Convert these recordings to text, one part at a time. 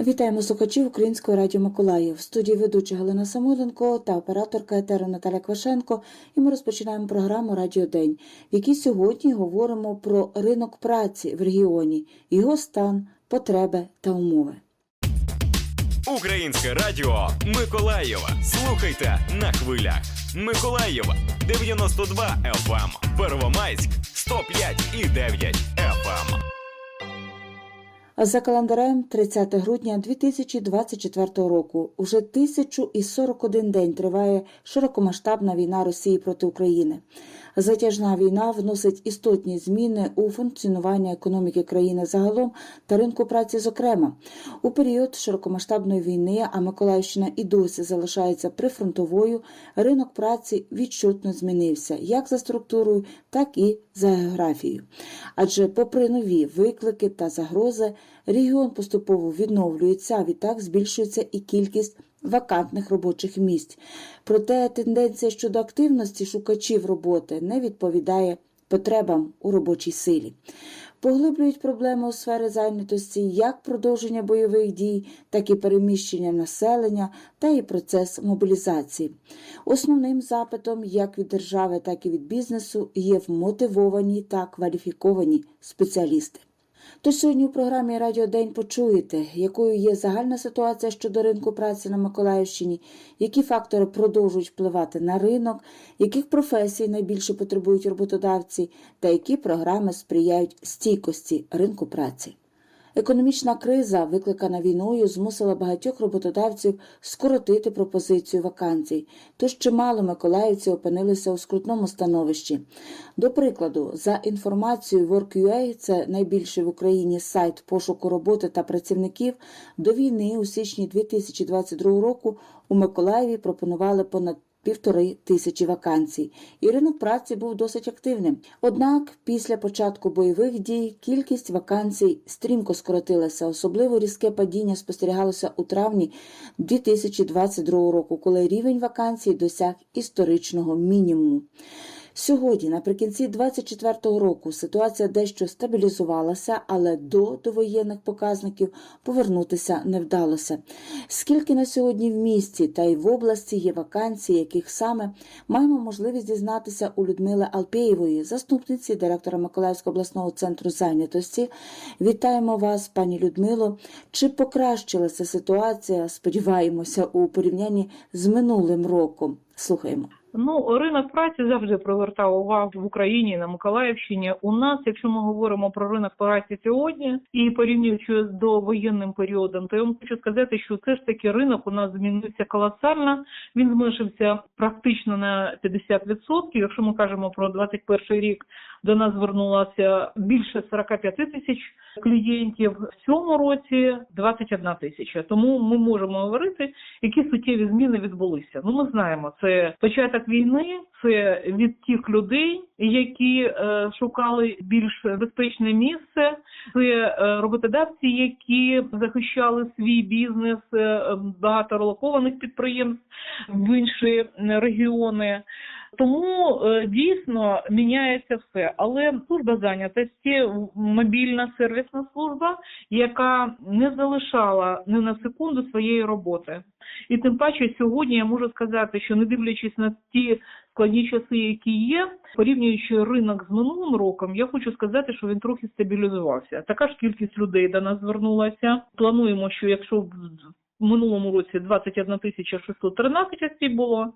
Вітаємо слухачів Українського радіо Миколаїв. В студії ведуча Галина Самойленко та операторка етеру Наталя Квашенко. І ми розпочинаємо програму Радіо День, в якій сьогодні говоримо про ринок праці в регіоні, його стан, потреби та умови. Українське радіо Миколаєва. Слухайте на хвилях. Миколаєва 92 FM. Первомайськ 105 і 9 FM. За календарем 30 грудня 2024 року уже 1041 день триває широкомасштабна війна Росії проти України. Затяжна війна вносить істотні зміни у функціонування економіки країни загалом та ринку праці зокрема. У період широкомасштабної війни, а Миколаївщина і досі залишається прифронтовою, ринок праці відчутно змінився як за структурою, так і за географією. Адже, попри нові виклики та загрози, регіон поступово відновлюється, а відтак збільшується і кількість вакантних робочих місць. Проте тенденція щодо активності шукачів роботи не відповідає потребам у робочій силі. Поглиблюють проблеми у сфері зайнятості як продовження бойових дій, так і переміщення населення та і процес мобілізації. Основним запитом як від держави, так і від бізнесу є вмотивовані та кваліфіковані спеціалісти. Тож сьогодні у програмі Радіо День почуєте, якою є загальна ситуація щодо ринку праці на Миколаївщині, які фактори продовжують впливати на ринок, яких професій найбільше потребують роботодавці, та які програми сприяють стійкості ринку праці. Економічна криза, викликана війною, змусила багатьох роботодавців скоротити пропозицію вакансій, тож чимало миколаївців опинилися у скрутному становищі. До прикладу, за інформацією Work.ua, це найбільший в Україні сайт пошуку роботи та працівників, до війни у січні 2022 року у Миколаєві пропонували понад півтори тисячі вакансій, і ринок праці був досить активним. Однак після початку бойових дій кількість вакансій стрімко скоротилася. Особливо різке падіння спостерігалося у травні 2022 року, коли рівень вакансій досяг історичного мінімуму. Сьогодні, наприкінці 2024 року, ситуація дещо стабілізувалася, але до довоєнних показників повернутися не вдалося. Скільки на сьогодні в місті та й в області є вакансій, яких саме маємо можливість дізнатися у Людмили Алпєєвої, заступниці директора Миколаївського обласного центру зайнятості. Вітаємо вас, пані Людмило. Чи покращилася ситуація? Сподіваємося, у порівнянні з минулим роком. Слухаємо. Ну, ринок праці завжди привертав увагу в Україні на Миколаївщині. У нас, якщо ми говоримо про ринок праці сьогодні і порівнюючи з довоєнним періодом, то я вам хочу сказати, що все ж таки ринок у нас змінився колосально. Він зменшився практично на 50%. Якщо ми кажемо про 21 рік, до нас звернулося більше 45 тисяч клієнтів. В цьому році 21 тисяча. Тому ми можемо говорити, які суттєві зміни відбулися. Ну, ми знаємо, це початок війни, це від тих людей, які е, шукали більш безпечне місце, це е, роботодавці, які захищали свій бізнес, е, багато релокованих підприємств в інші регіони. Тому дійсно міняється все. Але служба зайнятості, мобільна сервісна служба, яка не залишала ні на секунду своєї роботи. І тим паче сьогодні я можу сказати, що не дивлячись на ті складні часи, які є, порівнюючи ринок з минулим роком, я хочу сказати, що він трохи стабілізувався. Така ж кількість людей до нас звернулася. Плануємо, що якщо в минулому році 21 тисяча 613 осіб було,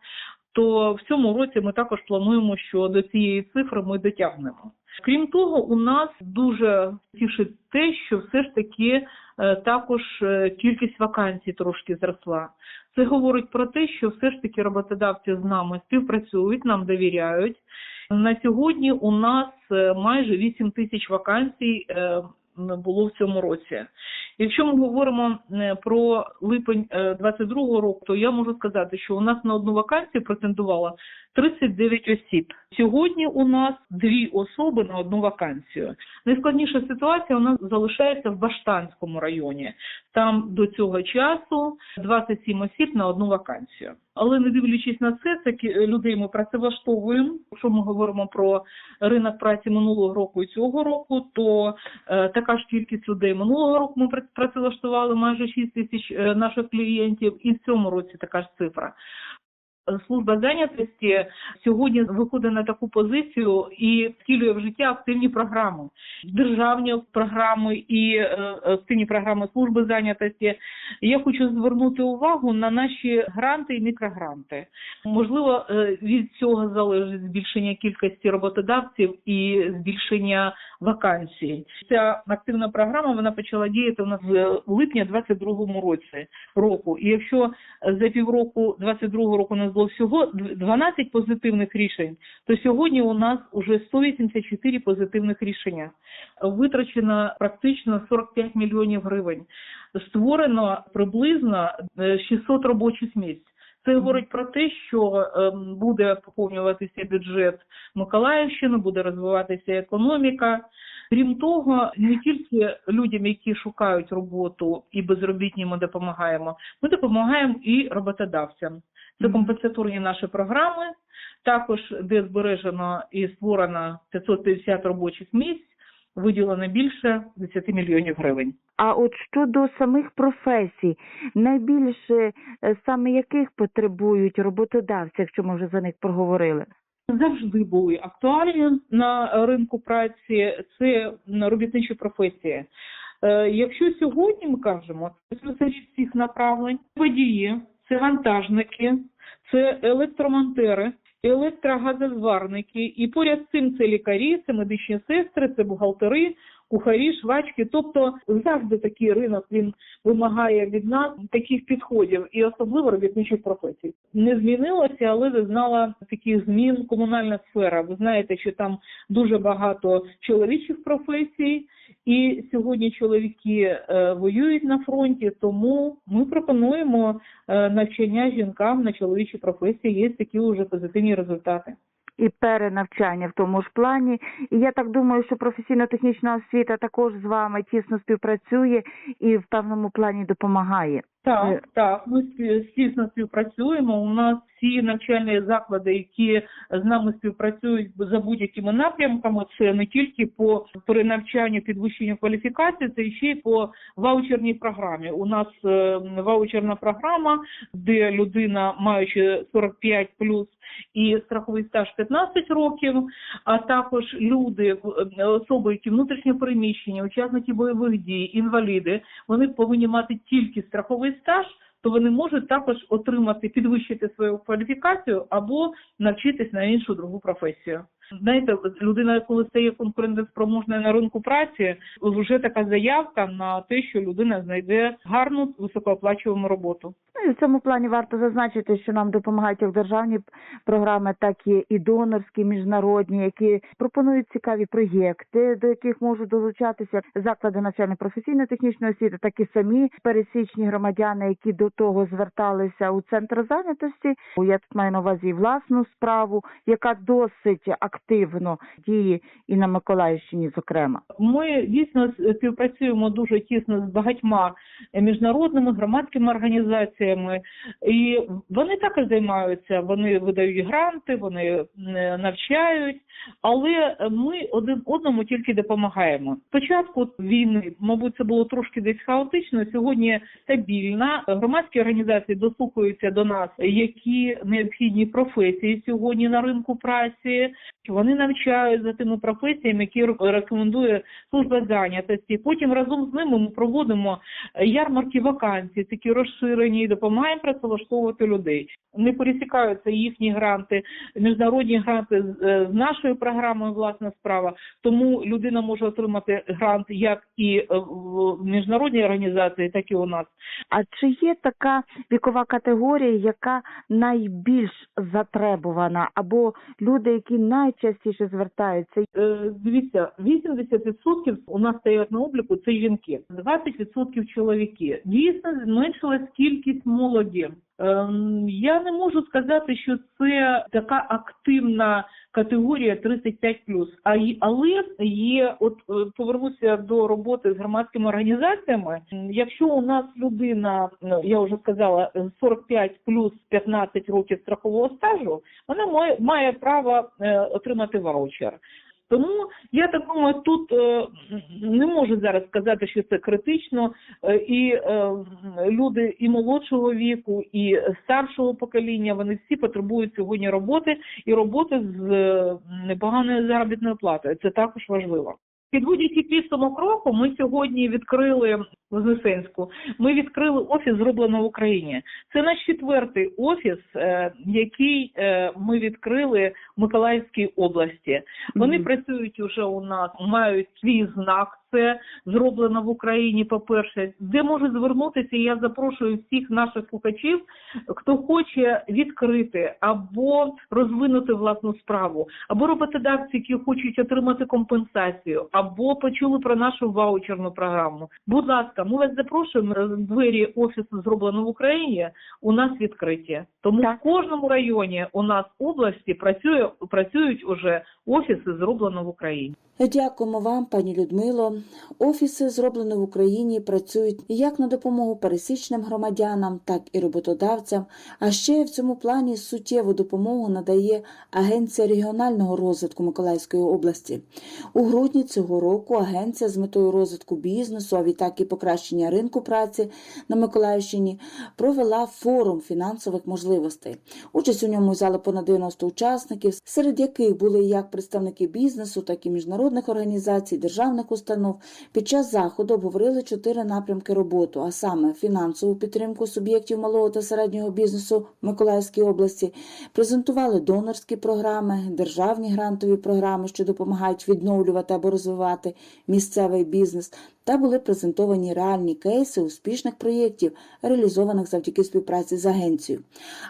то в цьому році ми також плануємо, що до цієї цифри ми дотягнемо. Крім того, у нас дуже тішить те, що все ж таки е, також е, кількість вакансій трошки зросла. Це говорить про те, що все ж таки роботодавці з нами співпрацюють, нам довіряють. На сьогодні у нас е, майже 8 тисяч вакансій було в цьому році. Якщо ми говоримо е, про липень 22 року, то я можу сказати, що у нас на одну вакансію претендувало 39 осіб. Сьогодні у нас дві особи на одну вакансію. Найскладніша ситуація у нас залишається в Баштанському районі. Там до цього часу 27 осіб на одну вакансію. Але не дивлячись на це, такі е, людей ми працевлаштовуємо. Якщо ми говоримо про ринок праці минулого року і цього року, то е, така ж кількість людей минулого року ми пра- працевлаштували майже 6 тисяч е, наших клієнтів, і в цьому році така ж цифра. Служба зайнятості сьогодні виходить на таку позицію і втілює в життя активні програми, державні програми і е, активні програми служби зайнятості. Я хочу звернути увагу на наші гранти і мікрогранти. Можливо, е, від цього залежить збільшення кількості роботодавців і збільшення вакансій. Ця активна програма вона почала діяти у нас з липня 22 році року. І якщо за півроку 22 року нас було всього 12 позитивних рішень, то сьогодні у нас уже 184 позитивних рішення. Витрачено практично 45 мільйонів гривень. Створено приблизно е, 600 робочих місць. Це говорить про те, що ем, буде поповнюватися бюджет Миколаївщини, буде розвиватися економіка. Крім того, не тільки людям, які шукають роботу і безробітні, ми допомагаємо. Ми допомагаємо і роботодавцям. Це компенсаторні наші програми, також де збережено і створено 550 робочих місць, виділено більше 10 мільйонів гривень. А от щодо самих професій, найбільше е, саме яких потребують роботодавці, якщо ми вже за них проговорили? завжди були актуальні на ринку праці. Це робітничі професії. Е, Якщо сьогодні ми кажемо, це всіх направлень, водії, це вантажники, це електромонтери, електрогазозварники, і поряд з цим це лікарі, це медичні сестри, це бухгалтери, кухарі, швачки. Тобто завжди такий ринок він вимагає від нас таких підходів, і особливо робітничих професій. Не змінилося, але зазнала таких змін комунальна сфера. Ви знаєте, що там дуже багато чоловічих професій, і сьогодні чоловіки е, воюють на фронті. Тому ми пропонуємо е, навчання жінкам на чоловічі професії. Є такі вже позитивні результати. І перенавчання в тому ж плані. І я так думаю, що професійно-технічна освіта також з вами тісно співпрацює і в певному плані допомагає. Е. Так, так, ми тісно співпрацюємо. У нас всі навчальні заклади, які з нами співпрацюють за будь-якими напрямками, це не тільки по перенавчанню, підвищенню кваліфікації, це ще й по ваучерній програмі. У нас е, ваучерна програма, де людина, маючи 45 плюс і страховий стаж 15 років, а також люди, е, особи, які внутрішньо переміщені, учасники бойових дій, інваліди, вони повинні мати тільки страховий стаж, то вони можуть також отримати, підвищити свою кваліфікацію або навчитись на іншу другу професію. Знаєте, людина, коли стає конкурентоспроможною на ринку праці, вже така заявка на те, що людина знайде гарну високооплачувану роботу. Ну і в цьому плані варто зазначити, що нам допомагають як державні програми, так і, і донорські, міжнародні, які пропонують цікаві проєкти, до яких можуть долучатися заклади навчально-професійно-технічної освіти, так і самі пересічні громадяни, які до того зверталися у центр зайнятості. Я тут маю на увазі власну справу, яка досить активно діє і на Миколаївщині, зокрема. Ми дійсно співпрацюємо дуже тісно з багатьма міжнародними громадськими організаціями, і вони також займаються. Вони видають гранти, вони е, навчають, але ми один одному тільки допомагаємо. Спочатку війни, мабуть, це було трошки десь хаотично. Сьогодні стабільна. Громадські організації дослухаються до нас, які необхідні професії сьогодні на ринку праці. Вони навчають за тими професіями, які рекомендує служба зайнятості. Потім разом з ними ми проводимо ярмарки вакансій, такі розширені, і допомагаємо працевлаштовувати людей. Не пересікаються їхні гранти, міжнародні гранти з е, нашою програмою власна справа. Тому людина може отримати грант як і е, в міжнародній організації, так і у нас. А чи є така вікова категорія, яка найбільш затребувана, або люди, які найчастіше звертаються? Е, Дивіться, 80% у нас стоять на обліку це жінки, 20% чоловіки. Дійсно зменшилась кількість молоді. Ем, Я не можу сказати, що це така активна категорія 35 А але є, от е, повернуся до роботи з громадськими організаціями. Якщо у нас людина, ну, я вже сказала, е, 45 плюс 15 років страхового стажу, вона має, має право е, отримати ваучер. Тому я так думаю, тут е, не можу зараз сказати, що це критично, Е, і е, люди і молодшого віку, і старшого покоління, вони всі потребують сьогодні роботи і роботи з непоганою заробітною платою. Це також важливо. Підводячи підсумок року, ми сьогодні відкрили Вознесенську. Ми відкрили офіс зроблено в Україні. Це наш четвертий офіс, е, який е, ми відкрили в Миколаївській області. Вони Мгм. працюють уже у нас, мають свій знак. Це зроблено в Україні. По перше, де може звернутися. Я запрошую всіх наших слухачів, хто хоче відкрити або розвинути власну справу, або роботодавці, які хочуть отримати компенсацію, або почули про нашу ваучерну програму. Будь ласка, ми вас запрошуємо. Двері офісу зроблено в Україні. У нас відкриті. Тому Так. в кожному районі у нас області працює працюють уже офіси зроблено в Україні. Дякуємо вам, пані Людмило. Офіси, зроблені в Україні, працюють як на допомогу пересічним громадянам, так і роботодавцям. А ще в цьому плані суттєву допомогу надає Агенція регіонального розвитку Миколаївської області. У грудні цього року агенція з метою розвитку бізнесу, а відтак і покращення ринку праці на Миколаївщині провела форум фінансових можливостей. Участь у ньому взяли понад 90 учасників, серед яких були як представники бізнесу, так і міжнародних організацій, державних установ. Під час заходу обговорили чотири напрямки роботи, а саме фінансову підтримку суб'єктів малого та середнього бізнесу Миколаївській області, презентували донорські програми, державні грантові програми, що допомагають відновлювати або розвивати місцевий бізнес, та були презентовані реальні кейси успішних проєктів, реалізованих завдяки співпраці з агенцією.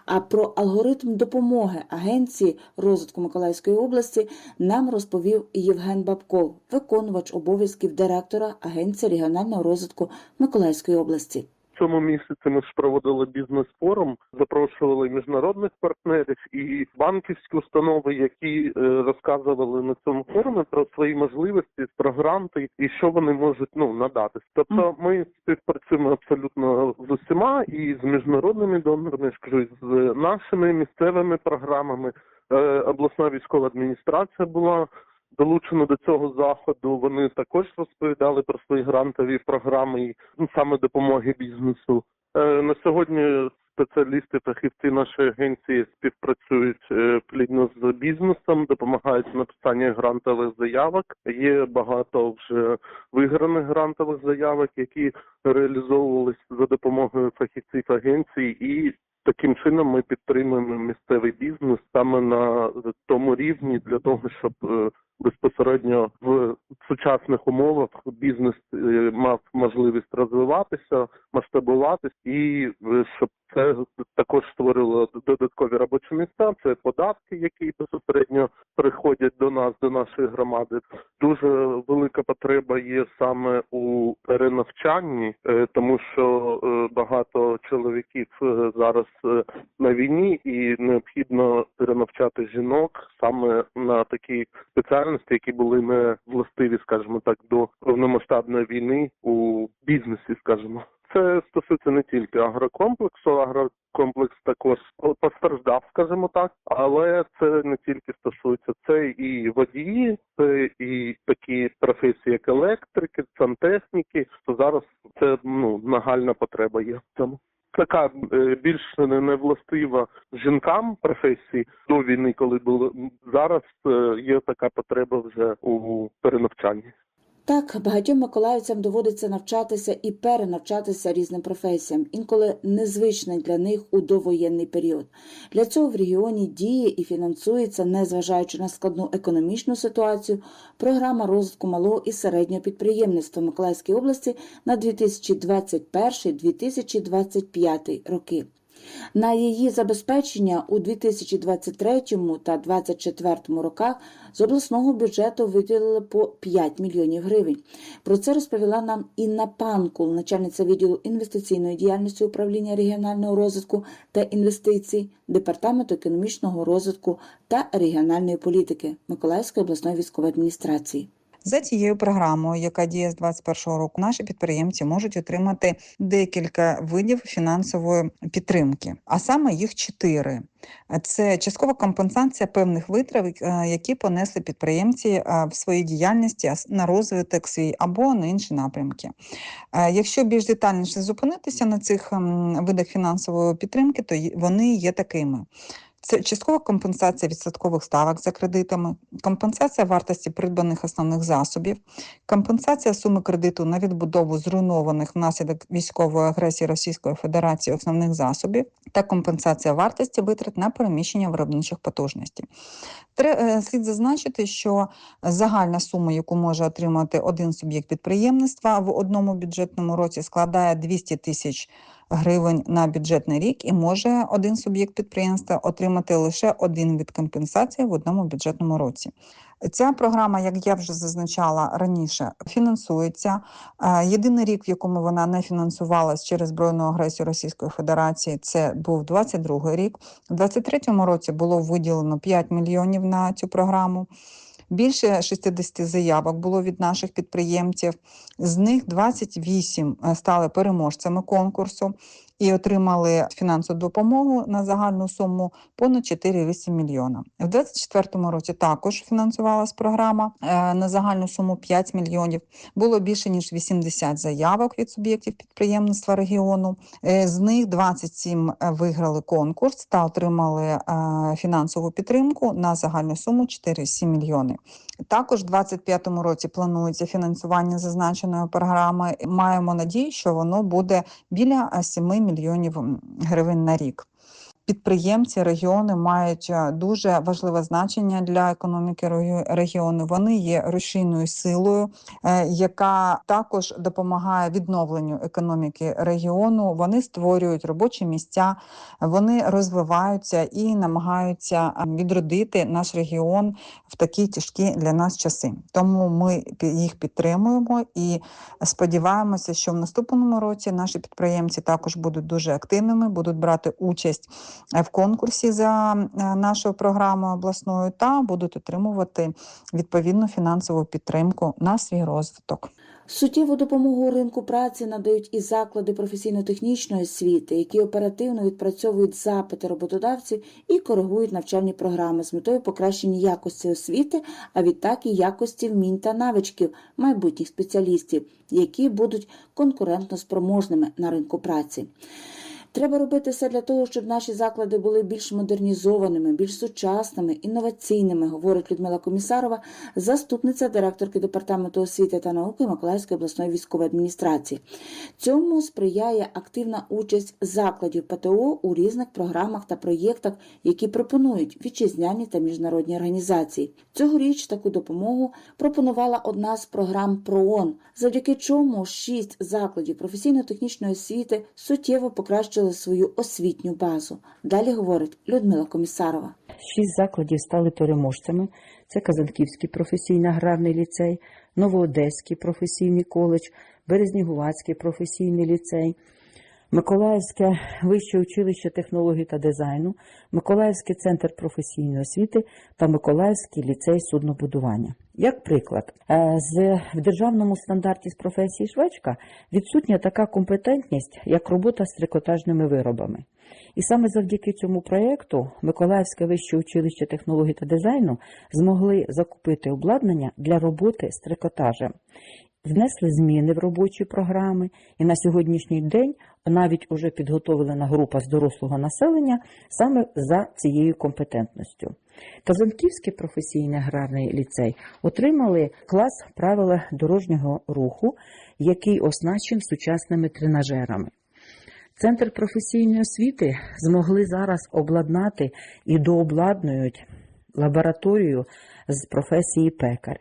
А про алгоритм допомоги Агенції розвитку Миколаївської області нам розповів Євген Бабков, виконувач обов'язків директора Агенції регіонального розвитку Миколаївської області. Цьому місяці ми ж проводили бізнес-форум, запрошували міжнародних партнерів і банківські установи, які е, розказували на цьому форумі про свої можливості, про гранти і що вони можуть ну надати. Тобто, ми співпрацюємо абсолютно з усіма і з міжнародними донорами, я ж кажу, і з нашими місцевими програмами. Е, Обласна військова адміністрація була долучено до цього заходу. Вони також розповідали про свої грантові програми і ну, саме допомоги бізнесу. Е, на сьогодні спеціалісти, фахівці нашої агенції співпрацюють е, плідно з бізнесом, допомагають в написанні грантових заявок. Є багато вже виграних грантових заявок, які реалізовувалися за допомогою фахівців агенції і. Таким чином ми підтримуємо місцевий бізнес саме на тому рівні для того, щоб е, безпосередньо в сучасних умовах бізнес е, мав можливість розвиватися, масштабуватись, і е, щоб це також створило додаткові робочі місця. Це податки, які безпосередньо приходять до нас, до нашої громади. Дуже велика потреба є саме у перенавчанні, е, тому що е, багато чоловіків е, зараз на війні, і необхідно перенавчати жінок саме на такі спеціальності, які були не властиві, скажімо так, до повномасштабної війни у бізнесі, скажімо. Це стосується не тільки агрокомплексу, агрокомплекс також постраждав, скажімо так, але це не тільки стосується це і водії, це і такі професії, як електрики, сантехніки. То зараз це ну нагальна потреба є в цьому. Така е, більш не не властива жінкам професії до війни, коли було зараз е, є така потреба вже у перенавчанні. Так, багатьом миколаївцям доводиться навчатися і перенавчатися різним професіям, інколи незвичним для них у довоєнний період. Для цього в регіоні діє і фінансується, незважаючи на складну економічну ситуацію, програма розвитку малого і середнього підприємництва Миколаївської області на 2021-2025 роки. На її забезпечення у 2023 та 2024 роках з обласного бюджету виділили по 5 мільйонів гривень. Про це розповіла нам Інна Панкул, начальниця відділу інвестиційної діяльності управління регіонального розвитку та інвестицій Департаменту економічного розвитку та регіональної політики Миколаївської обласної військової адміністрації. За цією програмою, яка діє з 2021 року, наші підприємці можуть отримати декілька видів фінансової підтримки, а саме їх чотири. Це часткова компенсація певних витрат, е, які понесли підприємці е, в своїй діяльності на розвиток свій або на інші напрямки. Е, Якщо більш детальніше зупинитися на цих видах фінансової підтримки, то вони є такими. Це часткова компенсація відсоткових ставок за кредитами, компенсація вартості придбаних основних засобів, компенсація суми кредиту на відбудову зруйнованих внаслідок військової агресії Російської Федерації основних засобів та компенсація вартості витрат на переміщення виробничих потужностей. Е, Слід зазначити, що загальна сума, яку може отримати один суб'єкт підприємництва в одному бюджетному році, складає 200 тисяч гривень на бюджетний рік, і може один суб'єкт підприємства отримати лише один від компенсації в одному бюджетному році. Ця програма, як я вже зазначала раніше, фінансується. Е, Єдиний рік, в якому вона не фінансувалась через збройну агресію Російської Федерації, це був 22 рік. У 23-му році було виділено 5 мільйонів на цю програму. Більше 60 заявок було від наших підприємців. З них 28 е, стали переможцями конкурсу і отримали фінансову допомогу на загальну суму понад 4,8 мільйона. В 2024 році також фінансувалась програма е, на загальну суму 5 мільйонів. Було більше ніж 80 заявок від суб'єктів підприємництва регіону. Е, З них 27 виграли конкурс та отримали е, фінансову підтримку на загальну суму 4,7 мільйони. Також у 2025 році планується фінансування зазначеної програми. Маємо надію, що воно буде біля е, 7 мільйонів м, гривень на рік. Підприємці регіони мають е, дуже важливе значення для економіки регіону. Вони є рушійною силою, е, яка також допомагає відновленню економіки регіону. Вони створюють робочі місця, вони розвиваються і намагаються е, відродити наш регіон в такі тяжкі для нас часи. Тому ми їх підтримуємо і сподіваємося, що в наступному році наші підприємці також будуть дуже активними, будуть брати участь в конкурсі за е, нашою програмою обласною та будуть отримувати відповідну фінансову підтримку на свій розвиток. Суттєву допомогу ринку праці надають і заклади професійно-технічної освіти, які оперативно відпрацьовують запити роботодавців і коригують навчальні програми з метою покращення якості освіти, а відтак і якості вмінь та навичків майбутніх спеціалістів, які будуть конкурентно спроможними на ринку праці. Треба робити все для того, щоб наші заклади були більш модернізованими, більш сучасними, інноваційними, говорить Людмила Комісарова, заступниця директорки департаменту освіти та науки Миколаївської обласної військової адміністрації. Цьому сприяє активна участь закладів ПТО у різних програмах та проєктах, які пропонують вітчизняні та міжнародні організації. Цьогоріч таку допомогу пропонувала одна з програм ПРООН, завдяки чому шість закладів професійно-технічної освіти суттєво покращили свою освітню базу. Далі говорить Людмила Комісарова. Шість закладів стали переможцями. Це Казанківський професійний аграрний ліцей, Новоодеський професійний коледж, Березнігувацький професійний ліцей, Миколаївське вище училище технологій та дизайну, Миколаївський центр професійної освіти та Миколаївський ліцей суднобудування. Як приклад, е, в державному стандарті з професії швачка відсутня така компетентність, як робота з трикотажними виробами. І саме завдяки цьому проєкту Миколаївське вище училище технологій та дизайну змогли закупити обладнання для роботи з трикотажем. Внесли зміни в робочі програми, і на сьогоднішній день навіть уже підготовлена група з дорослого населення саме за цією компетентністю. Казанківський професійний аграрний ліцей отримали клас правила дорожнього руху, який оснащен сучасними тренажерами. Центр професійної освіти змогли зараз обладнати і дообладнують лабораторію з професії пекар.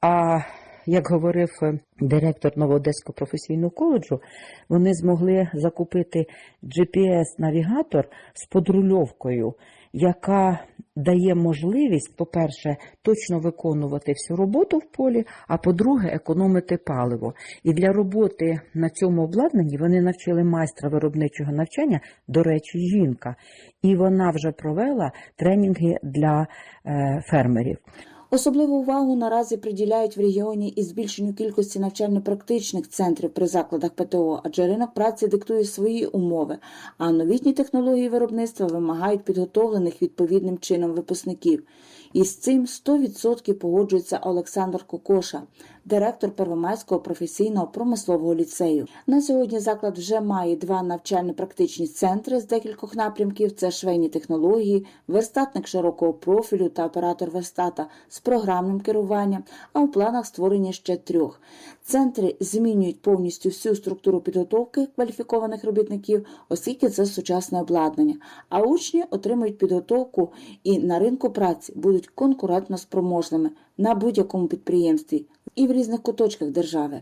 А як говорив е, директор Новоодеського професійного коледжу, вони змогли закупити GPS-навігатор з подрульовкою, яка дає можливість, по-перше, точно виконувати всю роботу в полі, а по-друге, економити паливо. І для роботи на цьому обладнанні вони навчили майстра виробничого навчання, до речі, жінка. І вона вже провела тренінги для е, фермерів. Особливу увагу наразі приділяють в регіоні і збільшенню кількості навчально-практичних центрів при закладах ПТО, адже ринок праці диктує свої умови, а новітні технології виробництва вимагають підготовлених відповідним чином випускників. І з цим 100% погоджується Олександр Кокоша, директор Первомайського професійного промислового ліцею. На сьогодні заклад вже має два навчально-практичні центри з декількох напрямків: це швейні технології, верстатник широкого профілю та оператор верстата з програмним керуванням, а у планах створення ще трьох. Центри змінюють повністю всю структуру підготовки кваліфікованих робітників, оскільки це сучасне обладнання. А учні отримують підготовку і на ринку праці будуть конкурентно спроможними на будь-якому підприємстві і в різних куточках держави.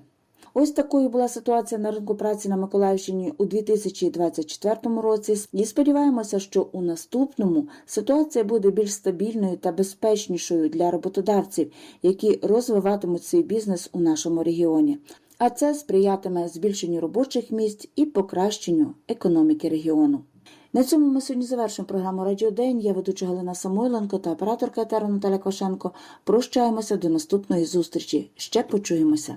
Ось такою була ситуація на ринку праці на Миколаївщині у 2024 році. І сподіваємося, що у наступному ситуація буде більш стабільною та безпечнішою для роботодавців, які розвиватимуть свій бізнес у нашому регіоні. А це сприятиме збільшенню робочих місць і покращенню економіки регіону. На цьому ми сьогодні завершимо програму Радіо День. Я ведуча Галина Самойленко та операторка етеру Наталя Кошенко. Прощаємося до наступної зустрічі. Ще почуємося.